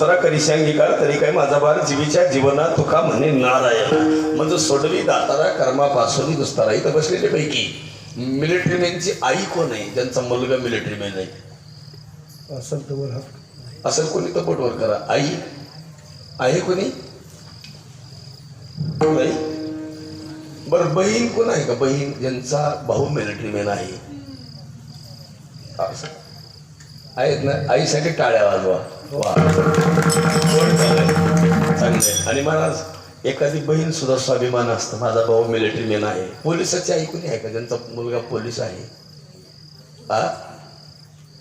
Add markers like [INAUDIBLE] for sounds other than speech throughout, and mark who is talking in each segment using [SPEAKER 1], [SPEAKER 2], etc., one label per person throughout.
[SPEAKER 1] पासून दुसरा करीशी अंगीकार तरी काय माझा बार जीवीच्या जीवना तुका म्हणे नारायण म्हणजे सोडवी दातारा कर्मापासून दुसरा इथं बसलेले पैकी. मिलिटरी मॅनची आई कोण आहे? ज्यांचा मुलगा मिलिटरी मॅन आहे.
[SPEAKER 2] असेल तर
[SPEAKER 1] असेल कोणी तर बोटवर करा. आई? आहे कोणी? नाही बरं बहीण कोण आहे का? बहीण ज्यांचा भाऊ मिलिटरी मॅन आहे. आहेत ना? आईसाठी टाळ्या वाजवा. वा. कोण आणि महाराज एखादी बहीण सुद्धा स्वाभिमान असतं. माझा भाऊ मिलिटरी मेन आहे. पोलिसाची आई कोणी आहे का? ज्यांचा मुलगा पोलीस आहे. आ?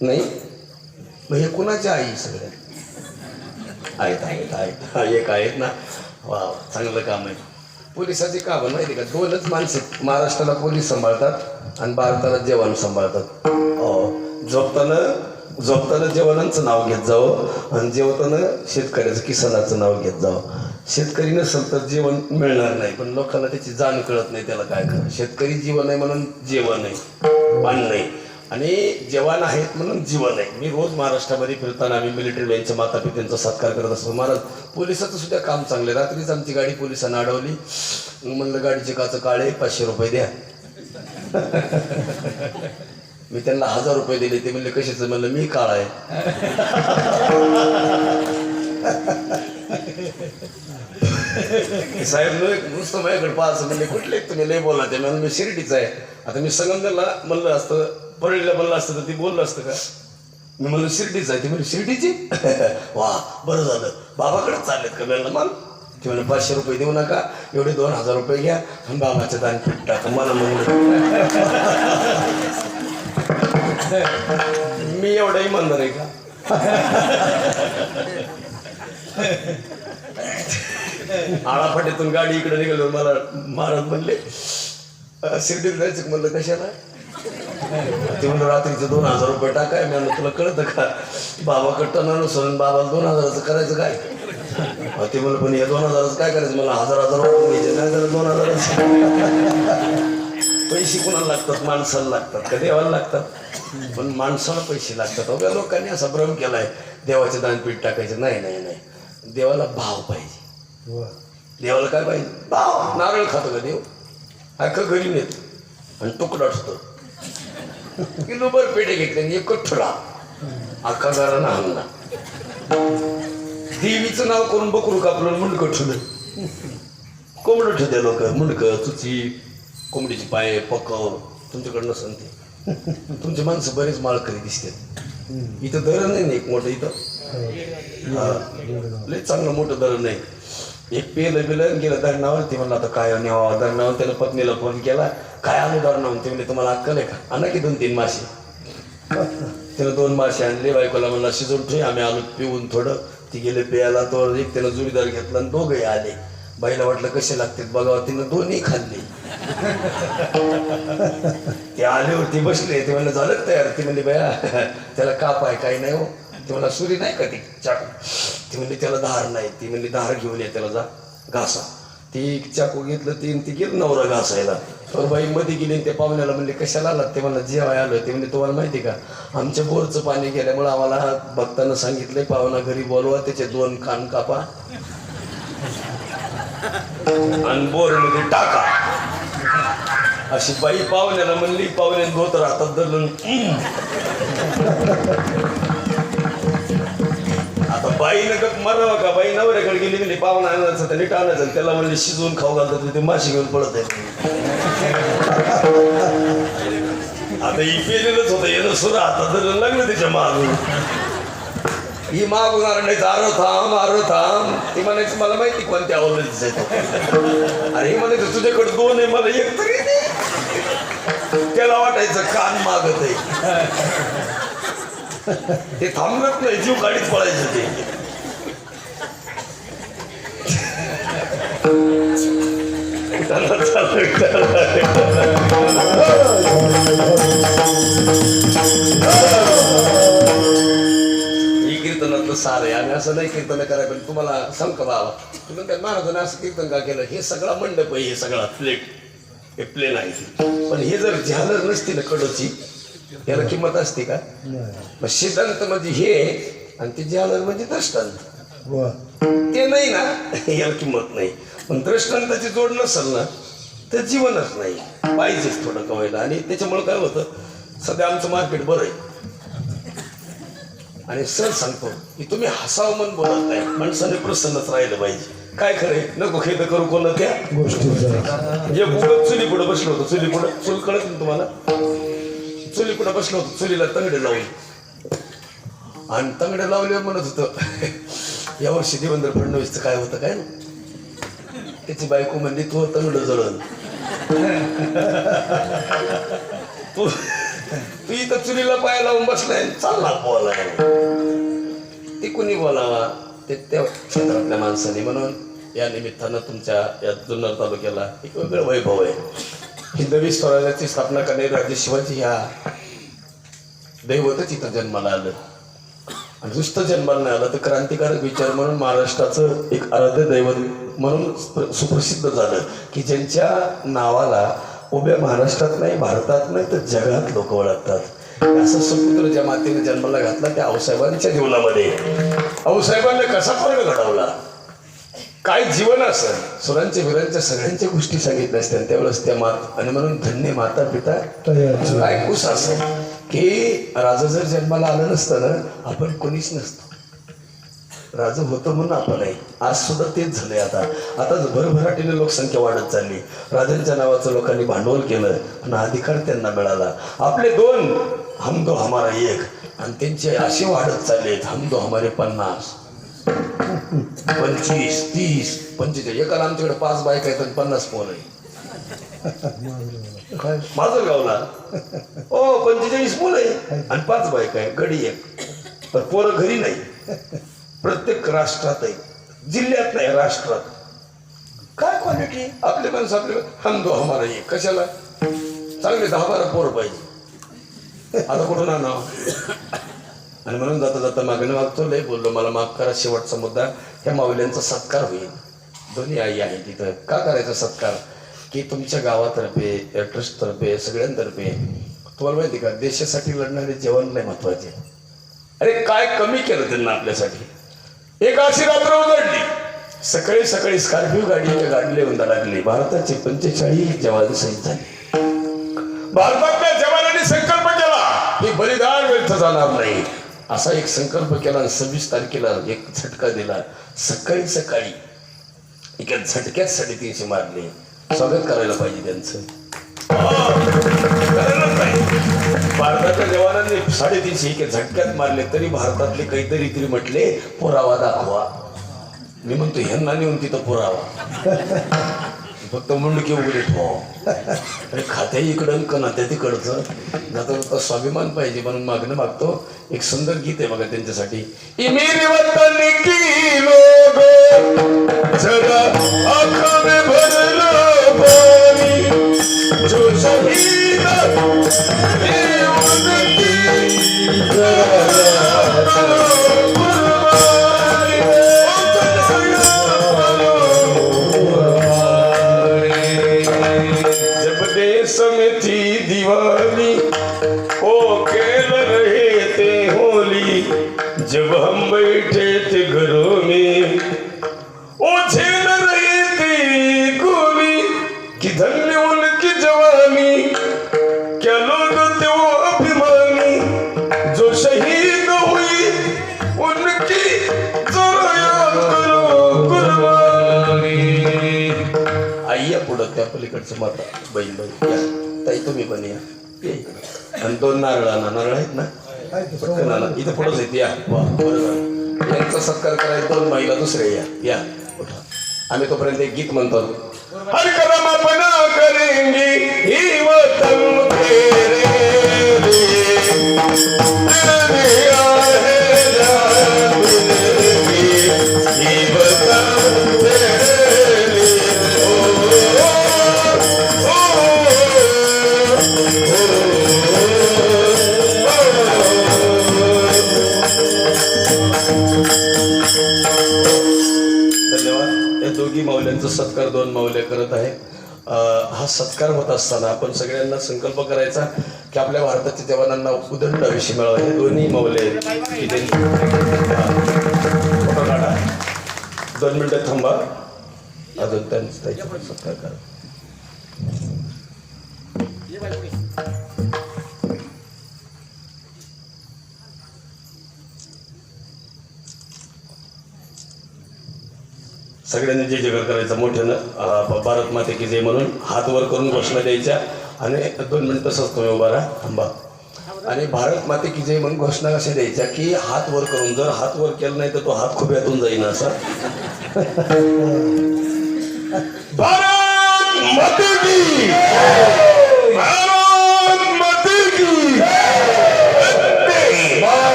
[SPEAKER 1] नाही? मग हे कुणाच्या आई सगळ्या? आहेत आहेत आहेत. एक आहेत ना. वा चांगलं काम आहे. पोलिसाचे काम आहे माहिती का? दोनच माणसं महाराष्ट्राला पोलीस सांभाळतात आणि भारताला जवान सांभाळतात. हो झोपताना झोपताना जवानांचं नाव घेत जावं आणि जेवताना शेतकऱ्याचं किसानाचं नाव घेत जावं. शेतकरी नसेल तर जेवण मिळणार नाही पण लोकांना त्याची जाण कळत नाही त्याला काय करा शेतकरी जीवन आहे म्हणून जेवण आहे पान नाही. आणि जवान आहेत म्हणून जीवन आहे मी रोज महाराष्ट्रामध्ये फिरताना आम्ही मिलिटरी बँकच्या माता पित्यांचा सत्कार करत असतो. महाराज पोलिसाचं सुद्धा काम चांगलं आहे. रात्रीच आमची गाडी पोलिसांना अडवली. म्हणलं गाडीचे काचं काळे पाचशे रुपये द्या. मी त्यांना हजार रुपये दिले ते म्हणले कशाचं? म्हणलं मी काळ आहे. [LAUGHS] साहेब नुसतं माझ्याकडे पाहायचं म्हणले कुठले तुम्ही? लय बोला ते. म्हणून मी शिर्डीचा आहे. आता मी संगमनेरला म्हणलं असतं परळीला म्हणलं असतं तर ती बोललं असतं का? मी म्हणलं शिर्डीच आहे. ती म्हणजे शिर्डीची? [LAUGHS] वा बरं झालं. बाबाकडे चाललेत का? म्हणलं मग? ते म्हणलं पाचशे रुपये देऊ नका एवढे दोन हजार रुपये घ्या आणि बाबाच्या दान पीठ टाका. मला म्हणलं [LAUGHS] मी एवढा इमानदार आहे का? [LAUGHS] आळाफाट्यातून गाडी इकडे निघालो मला महाराज म्हणले "अं, जायचं म्हणलं कशाला? ते म्हणलं रात्रीचे दोन हजार रुपये टाकाय मी तुला कळतं का? बाबा कट्टाना नसून बाबाला दोन हजाराचं करायचं काय? ते म्हणलं पण या दोन हजाराचं काय करायचं? मला हजार हजार रुपये घ्यायचे नाही दोन हजाराचं. पैसे कोणाला लागतात? माणसाला लागतात का देवाला लागतात? पण माणसाला पैसे लागतात. अवघ्या लोकांनी असा भ्रम केलाय. देवाचे दानपीठ टाकायचं. नाही नाही नाही. देवाला भाव पाहिजे. देवाला काय पाहिजे? भाव. नारळ खातो का देव? अख्खं घरी नेत? आणि तुकडा असतो. किलोभर पेढे घेतले आणि एकच ठुला अख्खा घरानं आणला देवीचं नाव करून बकरू कापलं मुंडकं ठुलं कोंबडं ठेवते लोक. मुंडकं चुची कोंबडीची पाय पकव तुमच्याकडं नसन ते. तुमची माणसं बरेच माळकरी दिसतात. इथं धरण नाही एक मोठं इथं? हा. लय चांगलं मोठं धरण नाही एक पेलं बिलं गेलं धरणावर ते म्हणलं आता काय न्यावा धरणावर त्यानं पत्नीला फोन केला. काय आणू धरणावर ते म्हणजे तुम्हाला अक्कल आहे का? आणा की दोन तीन मासे. त्यानं दोन मासे आणले. बायकोला म्हणला शिजवून ठेव. आम्ही आलो पिऊन थोडं. ती गेले प्यायला तो एक त्यानं जुडीदार घेतला आणि दोघंही आले. बाईला वाटलं कसे लागतात बघावं तिनं दोन्ही खाल्ली. ते आल्यावरती बसले. ते म्हणलं झालं तयार? ती म्हणली बया त्याला काप आहे काही नाही हो. ते म्हणला सुरी नाही का ती? चाकू. ती म्हणली त्याला धार नाही. ती म्हणली धार घेऊन ये त्याला जा घासा. ती चाकू घेतलं ती ती गेलं नवरा घासायला. तर बाई मध्ये गेली ते त्या पाहुण्याला म्हणले कशाला आला ते म्हणलं जेवाय आलं ते म्हणजे तुम्हाला माहिती का? आमच्या बोरचं पाणी गेल्यामुळे आम्हाला भक्तांना सांगितलंय पाहुणा घरी बोलवा त्याचे दोन कान कापा. आणि बोरमध्ये टाका. अशी बाई पाहुण्याला म्हणली पाहुण्याने धोतर राहतात धरून. आता बाईनं का मरावा का? बाई नवऱ्याकडे गेली गेली पाहुणा आणायचं त्याने नीट त्याला म्हणले शिजवून खाऊ घालतात ते माशी घेऊन पडत आहे आता ही पेलेलंच होतं येणं सुद्धा आता धरून लागलं त्याच्या मागून. ही माग होणार नाही आरो थांब आरो थांब. ती म्हणायची मला माहिती कोणत्या आवडलं अरे ही म्हणायचं तुझ्याकडे दोन आहे मला एक तरी त्याला वाटायचं कान मागत आहे. ते थांबत नाही जीव गाडीत पळायचं ते. त्याला सार. आम्ही असं नाही कीर्तन करायला पण तुम्हाला सांग का बाबा तुम्ही काय महाराजांनी असं कीर्तन का केलं? हे सगळा मंडप आहे हे सगळा प्लेट हे प्लेन आहे. पण हे जर झालर नसती ना कडोची याला किंमत असते का? मग सिद्धांत म्हणजे हे आणि ते जालर म्हणजे दृष्टांत. ते नाही ना याला किंमत नाही. पण दृष्टांताची जोड नसेल ना तर जीवनच नाही. पाहिजेच थोडं कवायला आणि त्याच्यामुळे काय होतं? सध्या आमचं मार्केट बरं आहे. आणि सर सांगतो की तुम्ही हसावं मन बोलत नाही माणसाने प्रसन्नच राहिलं पाहिजे. काय खरंय नको खेळ करू कोण त्या
[SPEAKER 2] गोष्टीचा
[SPEAKER 1] जे उगत चुली पुढे बसलो होतो चुली पुढे चूल कळत ना तुम्हाला? चुली पुढे बसलो होतो चुलीला तंगडे लावून. आणि तंगडे लावले म्हणत होतं [LAUGHS] यावर्षी देवेंद्र फडणवीसचं काय होतं काय ना त्याची बायको म्हणली तू तंगड जळण. [LAUGHS] तू तू इथं चुलीला पाय लावून बसलाय. चालला बोलाय ते कुणी बोलावा? ते त्या क्षेत्रातल्या माणसाने म्हणून या निमित्तानं तुमच्या या जुन्नर तालुक्याला एक वेगळं वैभव आहे. हिंदवी स्वराज्याची स्थापना करणारे राजे शिवाजी ह्या दैवतच इथं जन्माला आलं आणि नुसतं जन्माला नाही आलं तर क्रांतिकारक विचार म्हणून महाराष्ट्राचं एक आराध्य दैवत म्हणून प्र- सुप्रसिद्ध झालं. की ज्यांच्या नावाला उभ्या महाराष्ट्रात नाही भारतात नाही तर जगात लोक ओळखतात. असं सुपुत्र ज्या मातेने जन्माला घातला त्या आऊसाहेबांच्या जीवनामध्ये. आऊसाहेबांनी कसा फरक घडवला? काय जीवन असं सुरांच्या विरांच्या सगळ्यांच्या गोष्टी सांगितल्या असत्या. त्यावेळेस त्या मात आणि म्हणून धन्य माता पिता
[SPEAKER 2] तयार
[SPEAKER 1] काय कुस असं की राजा जर जन्माला आलं नसतं ना आपण कोणीच नसतो. राजा होतं म्हणून आपण आहे. आज सुद्धा तेच झालंय आता. आता भरभराटीने लोकसंख्या वाढत चालली. राजांच्या नावाचं लोकांनी भांडवल केलं आणि अधिकार त्यांना मिळाला. आपले दोन हम दो हमारा एक. आणि त्यांचे असे वाढत चालले हम दो हमारे पन्नास. पंचवीस तीस पंचेचाळीस. एकाला आमच्याकडे पाच बायक आहेत आणि पन्नास फोन आहे माझं गावला ओ पंचेचाळीस मुलं आहे आणि पाच बायक आहे गडी एक. पण पोरं घरी नाही. प्रत्येक राष्ट्रात आहे जिल्ह्यात नाही राष्ट्रात. काय क्वालिटी आपले माणसं आपले हम हमारा ये. कशाला? चांगले दहा बारा पोर पाहिजे. आता कुठून आणावं? आणि म्हणून जाता जाता मागणं मागतो लय बोललो मला माफ करा शेवटचा मुद्दा. ह्या माऊल्यांचा सत्कार होईल. दोन्ही आई आहे तिथं का करायचा सत्कार? की तुमच्या गावातर्फे या ट्रस्टतर्फे सगळ्यांतर्फे. तुम्हाला माहिती का? देशासाठी लढणारे जेवण लय महत्त्वाचे अरे काय कमी केलं त्यांना आपल्यासाठी? एक अशी रात्र उघडली. सकाळी सकाळी स्कॉर्पिओ गाडीच्या गाडी येऊन लागली. भारताचे पंचेचाळीस जवान शहीद झाले. भारतातल्या जवानांनी संकल्प केला हे बलिदान व्यर्थ जाणार नाही. असा एक संकल्प केला आणि सव्वीस तारखेला एक झटका दिला. सकाळी सकाळी एका झटक्यात साडेतीनशे मारले. स्वागत करायला पाहिजे त्यांचं. पाहिजे. भारताच्या जवानांनी साडेतीनशे एक झटक्यात मारले तरी भारतातले काहीतरी तरी म्हटले पुरावा दाखवा. मी म्हणतो ह्यांना नेऊन तिथं पुरावा. फक्त मुंडके उघडे ठेवा अरे हो. खात्या इकडं का नात्या तिकडचं. जाता जाता स्वाभिमान पाहिजे म्हणून मागणं मागतो. एक सुंदर गीत आहे बघा त्यांच्यासाठी. "ई पुढं त्या पलीकडचं माता बहीण बहीण. या. ताई तुम्ही पण या. ये आणि दोन नारळ आणा नारळ आहेत ना?
[SPEAKER 2] आहे
[SPEAKER 1] पटकन आणा. इथं पुढंच आहेत या. वा बरं यांचा सत्कार करायचा दोन महिला दुसरे या. या उठा. आम्ही तोपर्यंत एक गीत म्हणतो. करेंगे ही वतन तेरे धन्यवाद माऊल्यांचा सत्कार दोन माऊल्या करत आहे. हा सत्कार होत असताना आपण सगळ्यांना संकल्प करायचा की आपल्या भारताच्या जवानांना उदंड आयुष्य मिळावं. हे दोन्ही मौले आहेत. फोटो काढा. दोन मिनिटं थांबा. अजून त्यांचा सत्कार करा. सगळ्यांनी जे जगत करायचं मोठ्यानं भारत माते की जय म्हणून हात वर करून घोषणा द्यायच्या आणि दोन मिनिट तसंच तुम्ही उभा राहा थांबा. आणि भारत माते की जय म्हणून घोषणा कशा द्यायच्या की हात वर करून जर हात वर केला नाही तर तो हात खुब्यातून जाईन असा. [LAUGHS] भारत माते की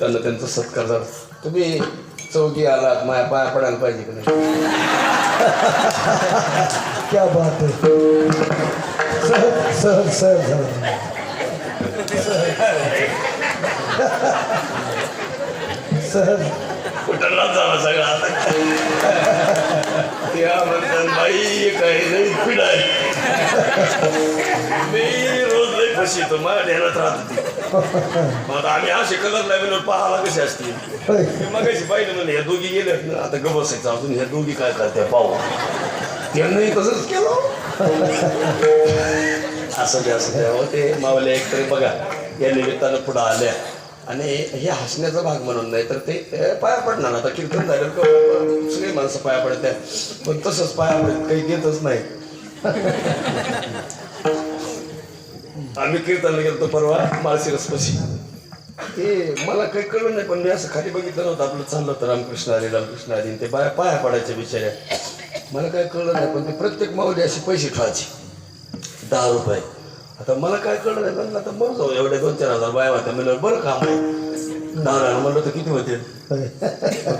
[SPEAKER 1] निमित्तानं त्यांचा सत्कार झाला. तुम्ही चौकी आलात माया पाया पडायला पाहिजे का नाही?
[SPEAKER 2] क्या बात है सहज सहज सहज झालं सहज
[SPEAKER 1] कुठला झाला सगळा? त्या म्हणतात बाई काही नाही पिढाय मी रोज लई फशी तो माझ्या ध्यानात राहत होती मग आता आम्ही असे कलर लावल्यावर पाहायला कसे असतील
[SPEAKER 2] होय.
[SPEAKER 1] मी मगाशी पाहिलं म्हणजे ह्या दोघी गेल्या ना आता ग बसायचं अजून ह्या दोघी काय करते पाहू त्यांनाही तसंच केलं असं ते असं द्या ते मावल्या एकतरी बघा या निमित्तानं पुढं आल्या आणि हे हसण्याचा भाग म्हणून नाही तर ते पाया पडणार आता कीर्तन झालं का सगळी माणसं पाया पडत्या पण तसंच पाया पडत काही घेतच नाही आम्ही कीर्तनला गेलो परवा माळशिरसपाशी ते मला काही कळलं नाही पण मी असं खाली बघितलं नव्हतं. आपलं चाललं होतं रामकृष्ण हरी रामकृष्ण हरी ते बाया पाया पडायच्या बिचाऱ्या. मला काय कळलं नाही पण ते प्रत्येक माऊली अशी पैसे ठेवायचे. दहा रुपये. आता मला काय कळलं नाही म्हणलं आता मग जाऊ. एवढ्या दोन चार हजार बाया होत्या. म्हणलं बरं काम आहे नारायण म्हणलं तर किती होते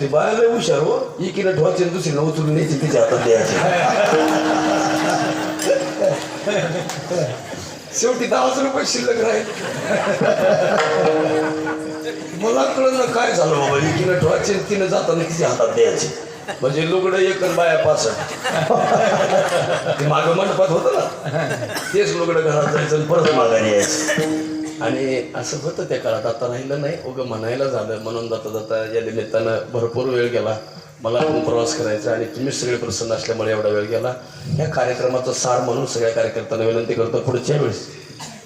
[SPEAKER 1] ते बाया लय हुशार हो. एकीनं ठेवायची दुसरी दुसरीनं उचलून न्यायची तिच्या हातात द्यायची. शेवटी दहाच रुपये शिल्लक राहील. मला कळलं काय झालं बाबा एकीनं ठेवायची तिनं जाताना तिच्या हातात द्यायची. म्हणजे लुगडं एक आणि बाया पासष्ट. ते मंडपात होतं ना तेच लुगडं घरात जायचं परत माघारी यायचं. आणि असं होतं त्या काळात आता राहिलं नाही उगं म्हणायला झालं म्हणून जाता जाता या निमित्तानं भरपूर वेळ गेला. मला पण प्रवास करायचा आणि तुम्ही सगळे प्रसन्न असल्यामुळे एवढा वेळ गेला. या कार्यक्रमाचा सार म्हणून सगळ्या कार्यकर्त्यांना विनंती करतो पुढच्या वेळेस.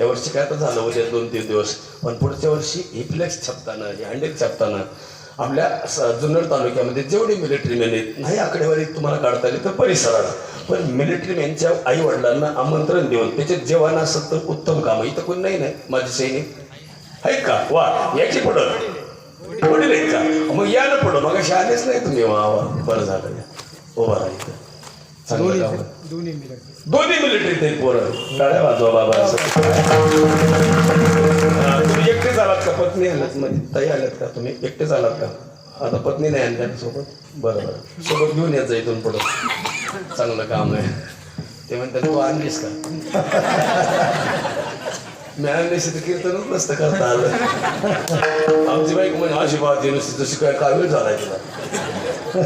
[SPEAKER 1] या वर्षी काय तर झालं उद्या दोन तीन दिवस. पण पुढच्या वर्षी ही फ्लेक्स छापताना ही हँडेल छापताना आपल्या जुन्नर तालुक्यामध्ये जेवढे मिलिटरी मेन आहेत नाही आकडेवारी तुम्हाला काढता आली तर परिसराला. पण मिलिटरी मॅनच्या आई वडिलांना आमंत्रण देऊन त्याच्यात जेवण असत तर उत्तम काम इथं कोण नाही नाही माझे सैनिक? आहेत का? वा याची पुढं. आहेत का? मग या ना पुढं मग आलेच नाही तुम्ही बरं झालं. उभा राहा इथं. चांगलं काम. आहे. दोन्ही मिलिटरीत आहेत पोरं. टाळ्या वाजवा बाबा. असं. तुम्ही एकटेच आलात का? पत्नी आलात म्हणजे ताई आल्यात का तुम्ही? एकटेच आलात का? आता पत्नी नाही आणल्या सोबत? बरं बरं. सोबत घेऊन यायचं इथून पुढं. चांगलं काम आहे. ते म्हणतात तू आणलीस का? मी आणलीस तर कीर्तनच नसतं करता आलं आमची बाईक म्हणजे अशी पाहते नुसती तशी काय कावीळ झालाय तुला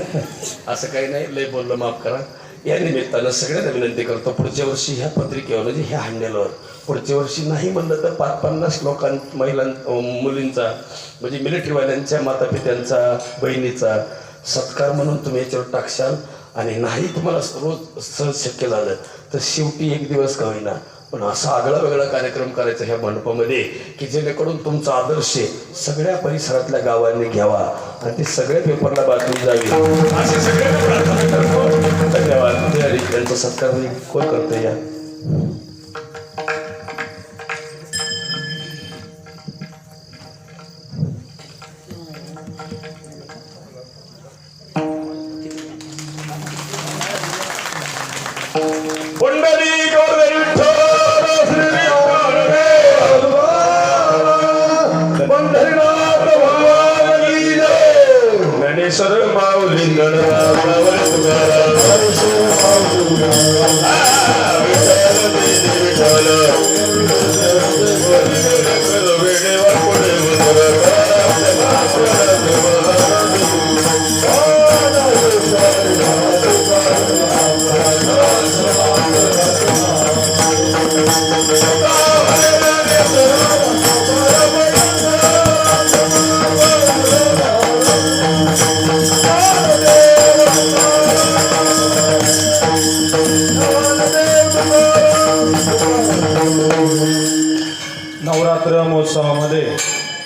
[SPEAKER 1] असं काही नाही लय बोललं माफ करा या निमित्तानं सगळ्यांना विनंती करतो पुढच्या वर्षी ह्या पत्रिकेवर म्हणजे ह्या हँडेलवर पुढच्या वर्षी नाही म्हणलं तर पाच पन्नास लोकां महिलां मुलींचा म्हणजे मिलिटरीवाल्यांच्या मातापित्यांचा बहिणीचा सत्कार म्हणून तुम्ही याच्यावर टाकशाल आणि नाही तुम्हाला रोज सहज शक्य झालं तर शेवटी एक दिवस का होईना पण असा आगळा वेगळा कार्यक्रम करायचा ह्या मंडपामध्ये की जेणेकरून तुमचा आदर्श सगळ्या परिसरातल्या गावांनी घ्यावा. आणि ते सगळ्या पेपरला बातमी जावी. असे सगळे धन्यवाद. त्यांचा सत्कार कोण करतो या?
[SPEAKER 3] नवरात्र महोत्सवामध्ये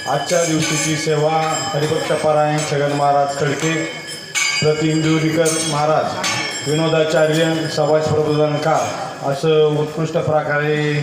[SPEAKER 3] आजच्या दिवशीची सेवा हरिभक्त पारायण छगन महाराज खडके प्रतिंदुरीकर महाराज विनोदाचार्य सभाष प्रबोधनकार असं उत्कृष्ट प्रकारे